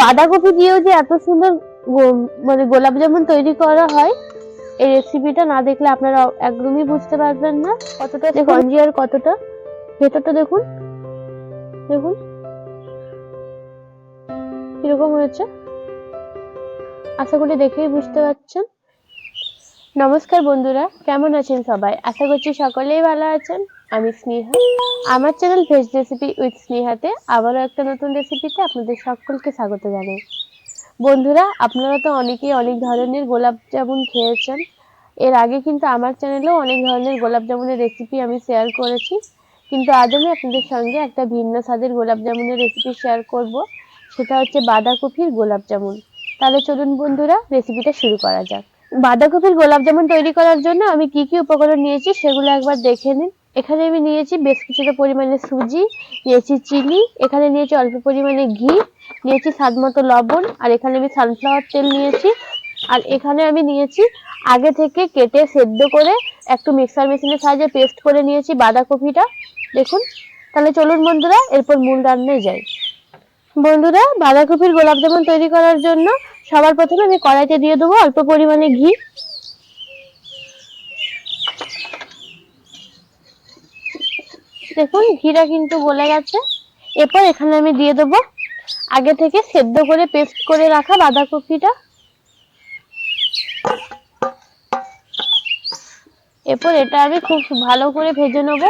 বাঁধাকপি দিয়েও যে এত সুন্দর মানে গোলাপ জামুন তৈরি করা হয় এই রেসিপিটা না দেখলে আপনারা একদমই বুঝতে পারবেন না। কতটা স্পঞ্জি আর কতটা? ভেতরটা দেখুন। দেখুন। কীরকম হয়েছে? আশা করি দেখেই বুঝতে পারছেন। নমস্কার বন্ধুরা, কেমন আছেন সবাই? আশা করছি সকলেই ভালো আছেন। আমি স্নেহা। আমার চ্যানেল ভেজ রেসিপি উইথ স্নেহাতে আবারও একটা নতুন রেসিপিতে আপনাদের সকলকে স্বাগত জানাই। বন্ধুরা, আপনারা তো অনেকেই অনেক ধরনের গোলাপ জামুন খেয়েছেন। এর আগে কিন্তু আমার চ্যানেলেও অনেক ধরনের গোলাপ জামুনের রেসিপি আমি শেয়ার করেছি। কিন্তু আজ আমি আপনাদের সঙ্গে একটা ভিন্ন স্বাদের গোলাপ জামুনের রেসিপি শেয়ার করব। সেটা হচ্ছে বাঁধাকপির গোলাপ জামুন। তাহলে চলুন বন্ধুরা রেসিপিটা শুরু করা যাক। বাঁধাকপির গোলাপ জামুন তৈরি করার জন্য আমি কি কি উপকরণ নিয়েছি সেগুলো একবার দেখে নিন। এখানে আমি নিয়েছি বেশ কিছুটা পরিমাণে সুজি, নিয়েছি চিনি, এখানে নিয়েছি অল্প পরিমাণে ঘি, নিয়েছি স্বাদ মতো লবণ, আর এখানে আমি সানফ্লাওয়ার তেল নিয়েছি। আর এখানে আমি নিয়েছি আগে থেকে কেটে সেদ্ধ করে একটু মিক্সার মেশিনের সাহায্যে পেস্ট করে নিয়েছি বাঁধাকপিটা। দেখুন, তাহলে চলুন বন্ধুরা, এরপর মূল রান্নায় যাই। বন্ধুরা, বাঁধাকপির গোলাপ জামুন তৈরি করার জন্য সবার প্রথমে আমি কড়াইতে দিয়ে দেবো অল্প পরিমাণে ঘি। দেখুন, ঘিটা কিন্তু গলে গেছে। এরপর এখানে আমি দিয়ে দেবো আগে থেকে সেদ্ধ করে পেস্ট করে রাখা বাঁধাকপিটা। এরপর এটা আমি খুব ভালো করে ভেজে নেব।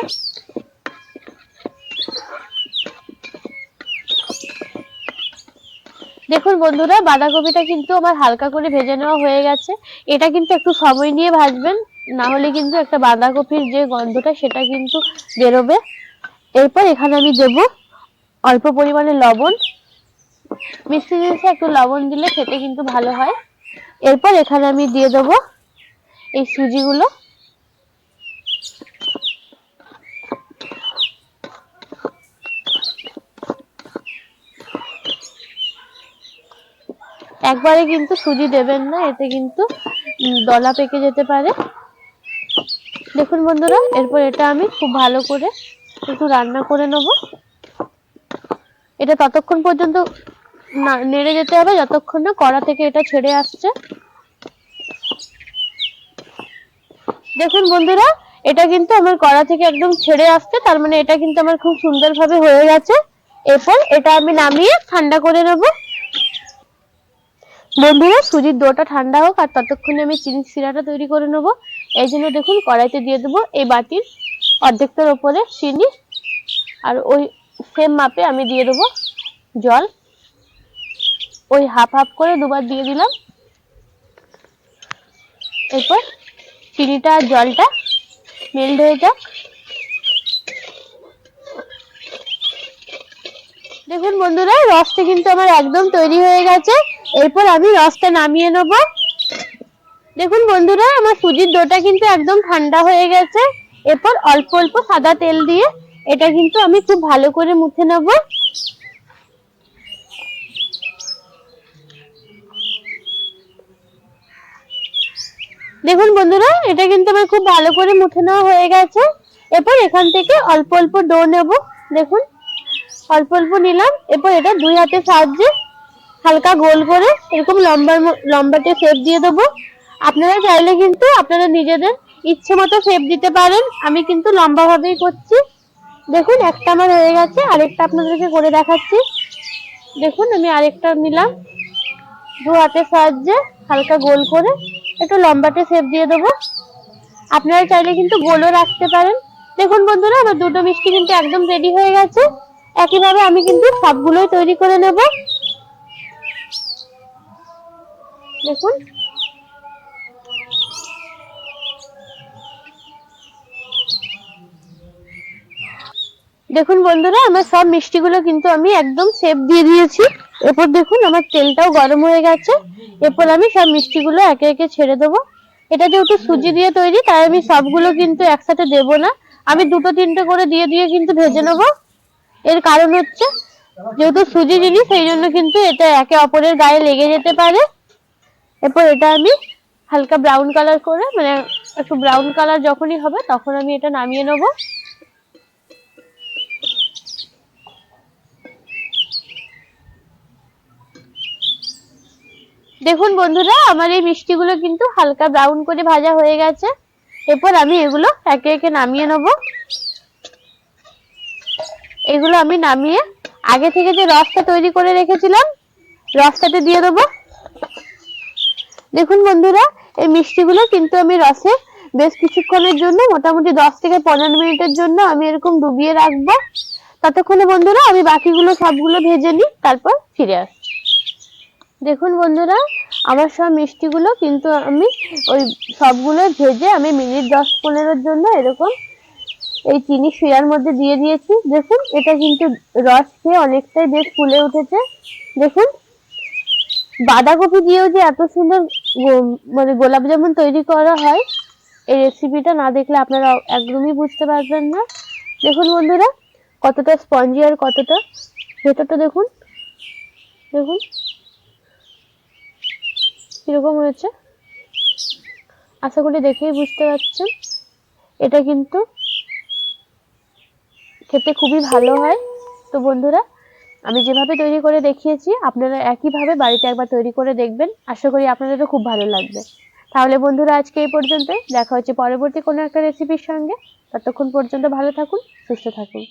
দেখুন বন্ধুরা, বাঁধাকপিটা কিন্তু আমার হালকা করে ভেজে নেওয়া হয়ে গেছে। এটা কিন্তু একটু সময় নিয়ে ভাজবেন, না হলে কিন্তু একটা বাঁধাকপির যে গন্ধটা সেটা কিন্তু বেরোবে। এরপর এখানে আমি দেব অল্প পরিমাণে লবণ। মিষ্টি জিনিসে একটু লবণ দিলে খেতে কিন্তু ভালো হয়। এরপর এখানে আমি দিয়ে দেবো এই সুজিগুলো। একবারে কিন্তু সুজি দেবেন না, এতে কিন্তু দলা পেকে যেতে পারে। দেখুন বন্ধুরা, এরপর এটা আমি খুব ভালো করে একটু রান্না করে নেব। এটা ততক্ষণ পর্যন্ত নেড়ে যেতে হবে, যতক্ষণ না কড়া থেকে এটা ছেড়ে আসছে। দেখুন বন্ধুরা, এটা কিন্তু আমার কড়া থেকে একদম ছেড়ে আসছে, তার মানে এটা কিন্তু আমার খুব সুন্দরভাবে হয়ে গেছে। এরপর এটা আমি নামিয়ে ঠান্ডা করে নেব। বন্ধুরা, সুজির ডোটা ঠান্ডা হোক আর ততক্ষণে আমি চিনি সিরাটা তৈরি করে নেব। এই জন্য দেখুন, কড়াইতে দিয়ে দেবো এই বাটির অর্ধেকটার ওপরে চিনি আর ওই সেম মাপে আমি দিয়ে দেবো জল। ওই হাফ হাফ করে দুবার দিয়ে দিলাম। এরপর চিনিটা আর জলটা মেল্ট হয়ে যাক। দেখুন বন্ধুরা, রসটা কিন্তু আমার একদম তৈরি হয়ে গেছে। এরপর আমি রসটা নামিয়ে নেব। দেখুন বন্ধুরা, আমার সুজির ডোটা কিন্তু একদম ঠান্ডা হয়ে গেছে। এরপর অল্প অল্প সাদা তেল দিয়ে এটা কিন্তু আমি খুব ভালো করে মুছে নেব। দেখুন বন্ধুরা, এটা কিন্তু আমার খুব ভালো করে মুছে নেওয়া হয়ে গেছে। এরপর এখান থেকে অল্প অল্প ডো নেব। দেখুন, অল্প অল্প নিলাম। এরপর এটা দুই হাতে সাহায্যে হালকা গোল করে এরকম লম্বার ম- লম্বাটে শেপ দিয়ে দেবো। আপনারা চাইলে কিন্তু আপনারা নিজেদের ইচ্ছে মতো শেপ দিতে পারেন। আমি কিন্তু লম্বা ভাবেই করছি। দেখুন, একটা আমার হয়ে গেছে, আরেকটা আপনাদেরকে করে দেখাচ্ছি। দেখুন, আমি আরেকটা নিলাম। দু হাতের সাহায্যে হালকা গোল করে একটু লম্বাটে শেপ দিয়ে দেবো। আপনারা চাইলে কিন্তু গোলও রাখতে পারেন। দেখুন বন্ধুরা, আমার দুটো মিষ্টি কিন্তু একদম রেডি হয়ে গেছে। একইভাবে আমি কিন্তু সবগুলোই তৈরি করে নেব। দেখুন। দেখুন বন্ধুরা, আমার সব মিষ্টিগুলো কিন্তু আমি একদম শেপ দিয়ে দিয়েছি। এরপর দেখুন, আমার তেলটাও গরম হয়ে গেছে। এরপর আমি সব মিষ্টিগুলো একে একে ছেড়ে দেবো। এটা যেহেতু সুজি দিয়ে তৈরি, তাই আমি সবগুলো কিন্তু একসাথে দেব না। আমি দুটো তিনটে করে দিয়ে দিয়ে কিন্তু ভেজে নেব। এর কারণ হচ্ছে, যেহেতু সুজি জিনিস, সেই জন্য কিন্তু এটা একে অপরের গায়ে লেগে যেতে পারে। এরপর এটা আমি হালকা ব্রাউন কালার করে মানে একটু ব্রাউন কালার যখনই হবে তখন আমি এটা নামিয়ে নেব। দেখুন বন্ধুরা, আমার এই মিষ্টিগুলো কিন্তু হালকা ব্রাউন করে ভাজা হয়ে গেছে। এরপর আমি এগুলো একে একে নামিয়ে নেব। এগুলো আমি নামিয়ে আগে থেকে যে রসটা তৈরি করে রেখেছিলাম, রসটাতে দিয়ে দেবো। দেখুন বন্ধুরা, এই মিষ্টিগুলো কিন্তু আমি রসে বেশ কিছুক্ষণের জন্য, মোটামুটি দশ থেকে পনেরো মিনিটের জন্য আমি এরকম ডুবিয়ে রাখব। ততক্ষণে বন্ধুরা, আমি বাকিগুলো সবগুলো ভেজে নিই, তারপর ফিরে আসছি। দেখুন বন্ধুরা, আমার সব মিষ্টিগুলো কিন্তু আমি ওই সবগুলো ভেজে আমি মিনিট দশ পনেরোর জন্য এরকম এই চিনি শিরার মধ্যে দিয়ে দিয়েছি। দেখুন, এটা কিন্তু রস খেয়ে অনেকটাই বেশ ফুলে উঠেছে। দেখুন, বাঁধাকপি দিয়েও যে এত সুন্দর মানে গোলাপ জামুন তৈরি করা হয়। এই রেসিপিটা না দেখলে আপনারা একদমই বুঝতে পারবেন না। দেখুন বন্ধুরা, কতটা স্পঞ্জি আর কতটা। ভেতরটা দেখুন। দেখুন। কীরকম হয়েছে। আশা করি দেখেই বুঝতে পারছেন। এটা কিন্তু খেতে খুবই ভালো হয়। তো বন্ধুরা আমি যেভাবে তৈরি করে দেখিয়েছি, আপনারা একইভাবে বাড়িতে একবার তৈরি করে দেখবেন। আশা করি আপনাদেরও খুব ভালো লাগবে। তাহলে বন্ধুরা, আজকে এই পর্যন্তই। দেখা হচ্ছে পরবর্তী কোনো একটা রেসিপির সঙ্গে। ততক্ষণ পর্যন্ত ভালো থাকুন, সুস্থ থাকুন।